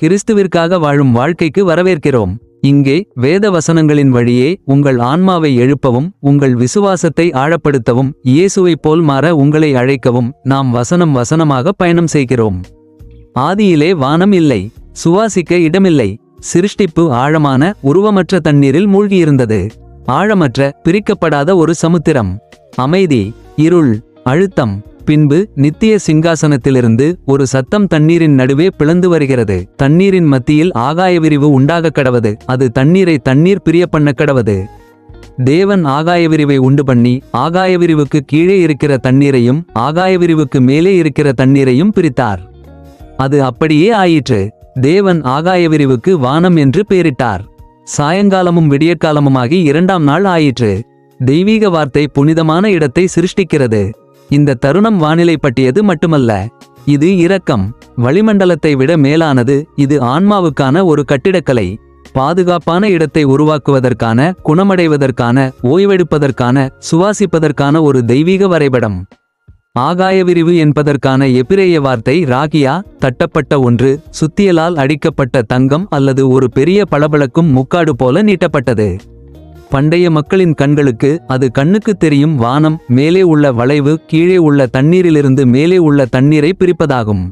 கிறிஸ்துவிற்காக வாழும் வாழ்க்கைக்கு வரவேற்கிறோம். இங்கே வேத வசனங்களின் வழியே உங்கள் ஆன்மாவை எழுப்பவும் உங்கள் விசுவாசத்தை ஆழப்படுத்தவும் இயேசுவைப் போல் மாற உங்களை அழைக்கவும் நாம் வசனம் வசனமாக பயணம் செய்கிறோம். ஆதியிலே வானம் இல்லை சுவாசிக்க இடமில்லை சிருஷ்டிப்பு ஆழமான உருவமற்ற தண்ணீரில் மூழ்கியிருந்தது. ஆழமற்ற பிரிக்கப்படாத ஒரு சமுத்திரம். அமைதி இருள் அழுத்தம் பின்பு நித்திய சிங்காசனத்திலிருந்து ஒரு சத்தம் தண்ணீரின் நடுவே பிளந்து வருகிறது. தண்ணீரின் மத்தியில் ஆகாய விரிவு உண்டாக கடவது. அது தண்ணீரை தண்ணீர் பிரிய பண்ண கடவது. தேவன் ஆகாய விரிவை உண்டு பண்ணி ஆகாய விரிவுக்கு கீழே இருக்கிற தண்ணீரையும் ஆகாய விரிவுக்கு மேலே இருக்கிற தண்ணீரையும் பிரித்தார். அது அப்படியே ஆயிற்று. தேவன் ஆகாய விரிவுக்கு வானம் என்று பெயரிட்டார். சாயங்காலமும் விடியற்காலமுமாகி இரண்டாம் நாள் ஆயிற்று. தெய்வீக வார்த்தை புனிதமான இடத்தை சிருஷ்டிக்கிறது. இந்த தருணம் வானிலை பற்றியது மட்டுமல்ல இது இரக்கம். வளிமண்டலத்தை விட மேலானது இது ஆன்மாவுக்கான ஒரு கட்டிடக்கலை. பாதுகாப்பான இடத்தை உருவாக்குவதற்கான குணமடைவதற்கான ஓய்வெடுப்பதற்கான சுவாசிப்பதற்கான ஒரு தெய்வீக வரைபடம். ஆகாய விரிவு என்பதற்கான எபிரேய வார்த்தை ராகியா தட்டப்பட்ட ஒன்று சுத்தியலால் அடிக்கப்பட்ட தங்கம் அல்லது ஒரு பெரிய பளபளக்கும் முக்காடு போல நீட்டப்பட்டது. பண்டைய மக்களின் கண்களுக்கு அது கண்ணுக்கு தெரியும் வானம் மேலே உள்ள வளைவு கீழே உள்ள தண்ணீரிலிருந்து மேலே உள்ள தண்ணீரை பிரிப்பதாகும்.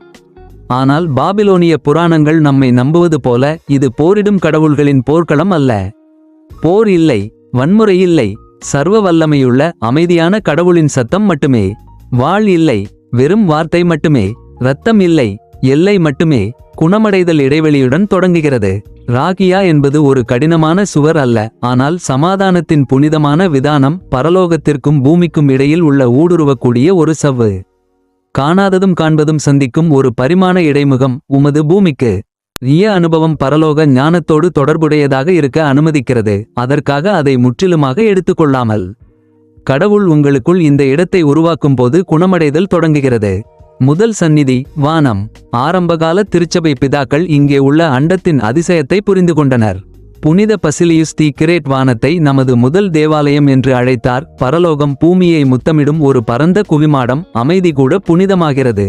ஆனால் பாபிலோனிய புராணங்கள் நம்மை நம்புவது போல இது போரிடும் கடவுள்களின் போர்க்களம் அல்ல. போர் இல்லை வன்முறை இல்லை சர்வ வல்லமையுள்ள அமைதியான கடவுளின் சத்தம் மட்டுமே. வாழ் இல்லை வெறும் வார்த்தை மட்டுமே. ரத்தம் இல்லை எல்லை மட்டுமே குணமடைதல் இடைவெளியுடன் தொடங்குகிறது. ராகியா என்பது ஒரு கடினமான சுவர் அல்ல ஆனால் சமாதானத்தின் புனிதமான விதானம் பரலோகத்திற்கும் பூமிக்கும் இடையில் உள்ள ஊடுருவக்கூடிய ஒரு சவ்வு. காணாததும் காண்பதும் சந்திக்கும் ஒரு பரிமாண இடைமுகம் உமது பூமிக்கு. ரிய அனுபவம் பரலோக ஞானத்தோடு தொடர்புடையதாக இருக்க அனுமதிக்கிறது அதற்காக அதை முற்றிலுமாக எடுத்துக்கொள்ளாமல். கடவுள் உங்களுக்குள் இந்த இடத்தை உருவாக்கும் போது குணமடைதல் தொடங்குகிறது. முதல் சந்நிதி வானம். ஆரம்பகால திருச்சபை பிதாக்கள் இங்கே உள்ள அண்டத்தின் அதிசயத்தை புரிந்து கொண்டனர். புனித பசிலியுஸ் தி கிரேட் வானத்தை நமது முதல் தேவாலயம் என்று அழைத்தார். பரலோகம் பூமியை முத்தமிடும் ஒரு பரந்த குவிமாடம் அமைதி கூட புனிதமாகிறது.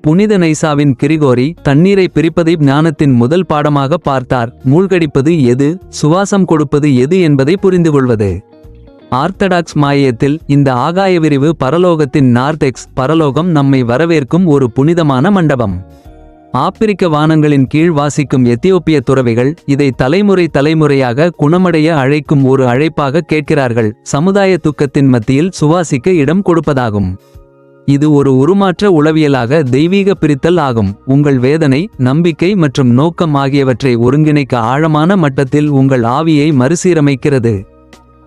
புனித நைசாவின் கிரிகோரி தண்ணீரை பிரிப்பதை ஞானத்தின் முதல் பாடமாக பார்த்தார். மூழ்கடிப்பது எது சுவாசம் கொடுப்பது எது என்பதை புரிந்து கொள்வது. ஆர்த்தடாக்ஸ் மாயத்தில் இந்த ஆகாய விரிவு பரலோகத்தின் நார்தெக்ஸ் பரலோகம் நம்மை வரவேற்கும் ஒரு புனிதமான மண்டபம். ஆப்பிரிக்க வானங்களின் கீழ் வாசிக்கும் எத்தியோப்பிய துறவிகள் இதை தலைமுறை தலைமுறையாக குணமடைய அழைக்கும் ஒரு அழைப்பாக கேட்கிறார்கள். சமுதாய துக்கத்தின் மத்தியில் சுவாசிக்க இடம் கொடுப்பதாகும். இது ஒரு உருமாற்ற உளவியலாக தெய்வீக பிரித்தல் ஆகும். உங்கள் வேதனை நம்பிக்கை மற்றும் நோக்கம் ஆகியவற்றை ஒருங்கிணைக்க ஆழமான மட்டத்தில் உங்கள் ஆவியை மறுசீரமைக்கிறது.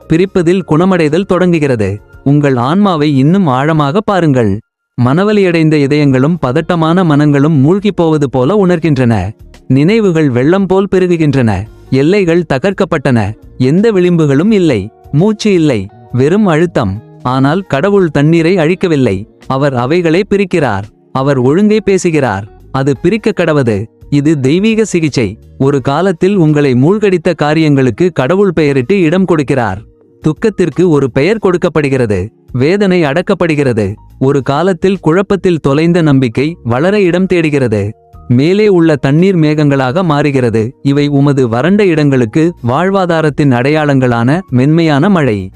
பிரிப்பதில் குணமடைதல் தொடங்குகிறது. உங்கள் ஆன்மாவை இன்னும் ஆழமாக பாருங்கள். மனவலியடைந்த இதயங்களும் பதட்டமான மனங்களும் மூழ்கிப் போவது போல உணர்கின்றன. நினைவுகள் வெள்ளம் போல் பெருகுகின்றன. எல்லைகள் தகர்க்கப்பட்டன. எந்த விளிம்புகளும் இல்லை. மூச்சு இல்லை. வெறும் அழுத்தம். ஆனால் கடவுள் தண்ணீரை அழிக்கவில்லை. அவர் அவைகளை பிரிக்கிறார். அவர் ஒழுங்கை பேசுகிறார். அது பிரிக்க கடவது. இது தெய்வீக சிகிச்சை. ஒரு காலத்தில் உங்களை மூழ்கடித்த காரியங்களுக்கு கடவுள் பெயரிட்டு இடம் கொடுக்கிறார். துக்கத்திற்கு ஒரு பெயர் கொடுக்கப்படுகிறது. வேதனை அடக்கப்படுகிறது. ஒரு காலத்தில் குழப்பத்தில் தொலைந்த நம்பிக்கை வளர இடம் தேடுகிறது. மேலே உள்ள தண்ணீர் மேகங்களாக மாறுகிறது. இவை உமது வறண்ட இடங்களுக்கு வாழ்வாதாரத்தின் அடையாளங்களான மென்மையான மழை.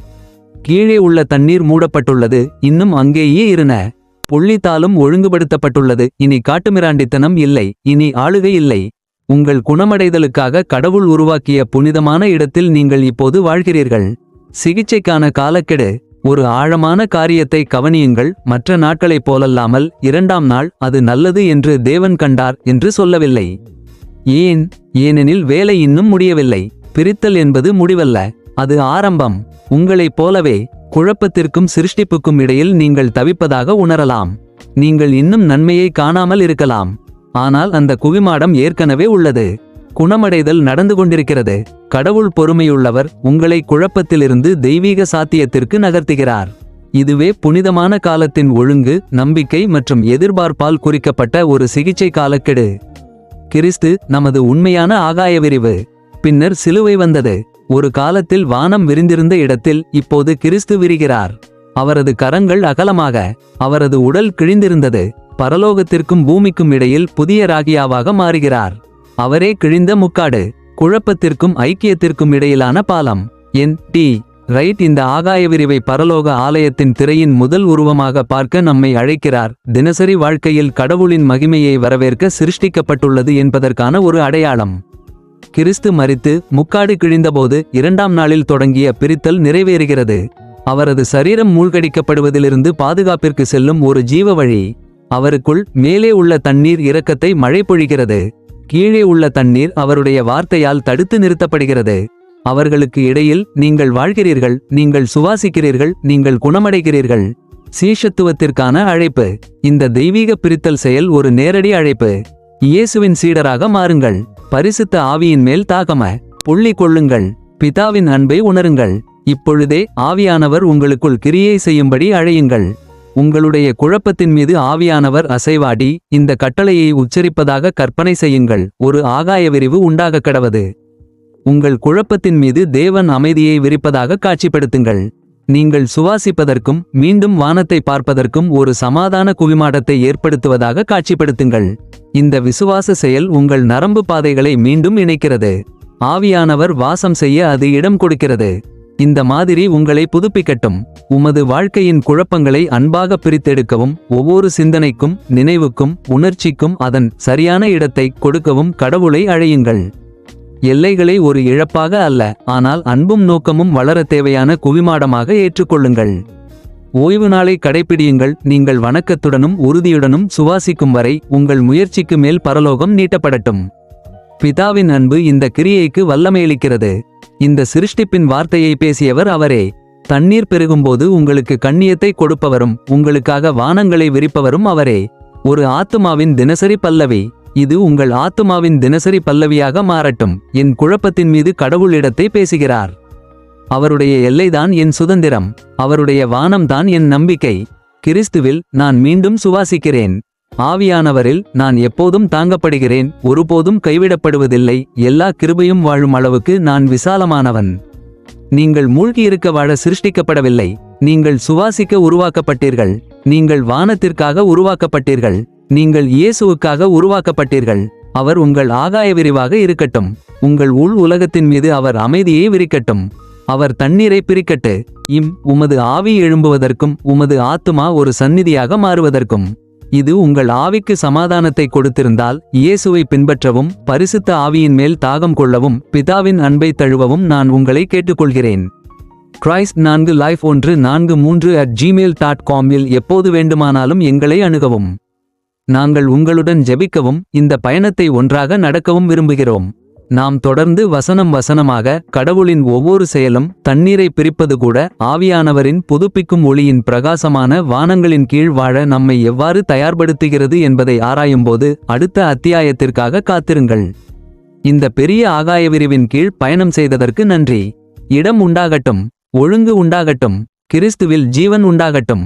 கீழே உள்ள தண்ணீர் மூடப்பட்டுள்ளது. இன்னும் அங்கேயே இருன. புள்ளித்தாலும் ஒழுங்குபடுத்தப்பட்டுள்ளது. இனி காட்டுமிராண்டித்தனம் இல்லை. இனி ஆளுகை இல்லை. உங்கள் குணமடைதலுக்காக கடவுள் உருவாக்கிய புனிதமான இடத்தில் நீங்கள் இப்போது வாழ்கிறீர்கள். சிகிச்சைக்கான காலக்கெடு ஒரு ஆழமான காரியத்தை கவனியுங்கள். மற்ற நாட்களைப் போலல்லாமல் இரண்டாம் நாள் அது நல்லது என்று தேவன் கண்டார் என்று சொல்லவில்லை. ஏன்? ஏனெனில் வேலை இன்னும் முடியவில்லை. பிரித்தல் என்பது முடிவல்ல. அது ஆரம்பம். உங்களைப் போலவே குழப்பத்திற்கும் சிருஷ்டிப்புக்கும் இடையில் நீங்கள் தவிப்பதாக உணரலாம். நீங்கள் இன்னும் நன்மையை காணாமல் இருக்கலாம். ஆனால் அந்த குவிமாடம் ஏற்கனவே உள்ளது. குணமடைதல் நடந்து கொண்டிருக்கிறது. கடவுள் பொறுமையுள்ளவர் உங்களை குழப்பத்திலிருந்து தெய்வீக சாத்தியத்திற்கு நகர்த்துகிறார். இதுவே புனிதமான காலத்தின் ஒழுங்கு நம்பிக்கை மற்றும் எதிர்பார்ப்பால் குறிக்கப்பட்ட ஒரு சிகிச்சை காலக்கெடு. கிறிஸ்து நமது உண்மையான ஆகாய விரிவு. பின்னர் சிலுவை வந்தது. ஒரு காலத்தில் வானம் விரிந்திருந்த இடத்தில் இப்போது கிறிஸ்து விரிகிறார். அவரது கரங்கள் அகலமாக அவரது உடல் கிழிந்திருந்தது. பரலோகத்திற்கும் பூமிக்கும் இடையில் புதிய ராகியாவாக மாறுகிறார். அவரே கிழிந்த முக்காடு குழப்பத்திற்கும் ஐக்கியத்திற்கும் இடையிலான பாலம். என் டி. ரைட் இந்த ஆகாய விரிவை பரலோக ஆலயத்தின் திரையின் முதல் உருவமாக பார்க்க நம்மை அழைக்கிறார். தினசரி வாழ்க்கையில் கடவுளின் மகிமையை வரவேற்க சிருஷ்டிக்கப்பட்டுள்ளது என்பதற்கான ஒரு அடையாளம். கிறிஸ்து மரித்து முக்காடு கிழிந்தபோது இரண்டாம் நாளில் தொடங்கிய பிரித்தல் நிறைவேறுகிறது. அவரது சரீரம் மூழ்கடிக்கப்படுவதிலிருந்து பாதுகாப்பிற்கு செல்லும் ஒரு ஜீவ வழி. அவருக்குள் மேலே உள்ள தண்ணீர் இரக்கத்தை மழை பொழிகிறது கீழே உள்ள தண்ணீர் அவருடைய வார்த்தையால் தடுத்து நிறுத்தப்படுகிறது. அவர்களுக்கு இடையில் நீங்கள் வாழ்கிறீர்கள் நீங்கள் சுவாசிக்கிறீர்கள் நீங்கள் குணமடைகிறீர்கள். சீஷத்துவத்திற்கான அழைப்பு. இந்த தெய்வீக பிரித்தல் செயல் ஒரு நேரடி அழைப்பு. இயேசுவின் சீடராக மாறுங்கள். பரிசுத்த ஆவியின் மேல் தாகம. புள்ளி கொள்ளுங்கள். பிதாவின் அன்பை உணருங்கள். இப்பொழுதே ஆவியானவர் உங்களுக்குள் கிரியை செய்யும்படி அழையுங்கள். உங்களுடைய குழப்பத்தின் மீது ஆவியானவர் அசைவாடி இந்த கட்டளையை உச்சரிப்பதாக கற்பனை செய்யுங்கள். ஒரு ஆகாய விரிவு உண்டாக கடவது. உங்கள் குழப்பத்தின் மீது தேவன் அமைதியை விரிப்பதாக காட்சிப்படுத்துங்கள். நீங்கள் சுவாசிப்பதற்கும் மீண்டும் வானத்தை பார்ப்பதற்கும் ஒரு சமாதான குவிமாடத்தை ஏற்படுத்துவதாக காட்சிப்படுத்துங்கள். இந்த விசுவாச செயல் உங்கள் நரம்பு பாதைகளை மீண்டும் இணைக்கிறது. ஆவியானவர் வாசம் செய்ய அது இடம் கொடுக்கிறது. இந்த மாதிரி உங்களை புதுப்பிக்கட்டும். உமது வாழ்க்கையின் குழப்பங்களை அன்பாக பிரித்தெடுக்கவும் ஒவ்வொரு சிந்தனைக்கும் நினைவுக்கும் உணர்ச்சிக்கும் அதன் சரியான இடத்தை கொடுக்கவும் கடவுளை அழையுங்கள். எல்லைகளை ஒரு இழப்பாக அல்ல ஆனால் அன்பும் நோக்கமும் வளர தேவையான குவிமாடமாக ஏற்றுக்கொள்ளுங்கள். ஓய்வு நாளை கடைப்பிடியுங்கள் நீங்கள் வணக்கத்துடனும் உறுதியுடனும் சுவாசிக்கும் வரை உங்கள் முயற்சிக்கு மேல் பரலோகம் நீட்டப்படட்டும். பிதாவின் அன்பு இந்த கிரியைக்கு வல்லமையளிக்கிறது. இந்த சிருஷ்டிப்பின் வார்த்தையை பேசியவர் அவரே. தண்ணீர் பெருகும்போது உங்களுக்கு கண்ணியத்தை கொடுப்பவரும் உங்களுக்காக வானங்களை விரிப்பவரும் அவரே. ஒரு ஆத்துமாவின் தினசரி பல்லவி இது உங்கள் ஆத்துமாவின் தினசரி பல்லவியாக மாறட்டும் என் குழப்பத்தின் மீது கடவுளிடத்தை பேசுகிறார். அவருடைய எல்லைதான் என் சுதந்திரம் அவருடைய வானம்தான் என் நம்பிக்கை. கிறிஸ்துவில் நான் மீண்டும் சுவாசிக்கிறேன். ஆவியானவரில் நான் எப்போதும் தாங்கப்படுகிறேன் ஒருபோதும் கைவிடப்படுவதில்லை எல்லா கிருபையும் வாழும் அளவுக்கு நான் விசாலமானவன். நீங்கள் மூழ்கியிருக்க வாழ சிருஷ்டிக்கப்படவில்லை நீங்கள் சுவாசிக்க உருவாக்கப்பட்டீர்கள் நீங்கள் வானத்திற்காக உருவாக்கப்பட்டீர்கள் நீங்கள் இயேசுவுக்காக உருவாக்கப்பட்டீர்கள் அவர் உங்கள் ஆகாய விரிவாக இருக்கட்டும் உங்கள் உள் உலகத்தின் மீது அவர் அமைதியை விரிக்கட்டும் அவர் தண்ணீரை பிரிக்கட்டு இம் உமது ஆவி எழும்புவதற்கும் உமது ஆத்துமா ஒரு சந்நிதியாக மாறுவதற்கும். இது உங்கள் ஆவிக்கு சமாதானத்தை கொடுத்திருந்தால் இயேசுவை பின்பற்றவும் பரிசுத்த ஆவியின் மேல் தாகம் கொள்ளவும் பிதாவின் அன்பை தழுவவும் நான் உங்களை கேட்டுக்கொள்கிறேன். கிரைஸ்ட் நான்கு லைஃப் ஒன்று நான்கு மூன்று அட் ஜிமெயில் டாட் காமில் எப்போது வேண்டுமானாலும் எங்களை அணுகவும். நாங்கள் உங்களுடன் ஜெபிக்கவும் இந்த பயணத்தை ஒன்றாக நடக்கவும் விரும்புகிறோம். நாம் தொடர்ந்து வசனம் வசனமாக கடவுளின் ஒவ்வொரு செயலும் தண்ணீரை பிரிப்பது கூட ஆவியானவரின் புதுப்பிக்கும் ஒளியின் பிரகாசமான வானங்களின் கீழ் வாழ நம்மை எவ்வாறு தயார்படுத்துகிறது என்பதை ஆராயும்போது அடுத்த அத்தியாயத்திற்காக காத்திருங்கள். இந்த பெரிய ஆகாய விரிவின் கீழ் பயணம் செய்ததற்கு நன்றி. இடம் உண்டாகட்டும் ஒழுங்கு உண்டாகட்டும் கிறிஸ்துவில் ஜீவன் உண்டாகட்டும்.